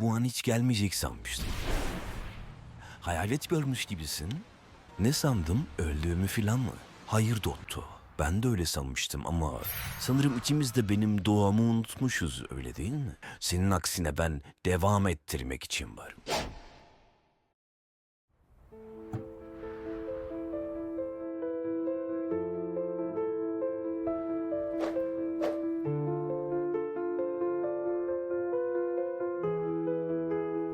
Bu an hiç gelmeyecek sanmıştım. Hayalet görmüş gibisin. Ne sandım? Öldüğümü filan mı? Hayır Dotto. Ben de öyle sanmıştım ama sanırım ikimiz de benim doğamı unutmuşuz öyle değil mi? Senin aksine ben devam ettirmek için varım.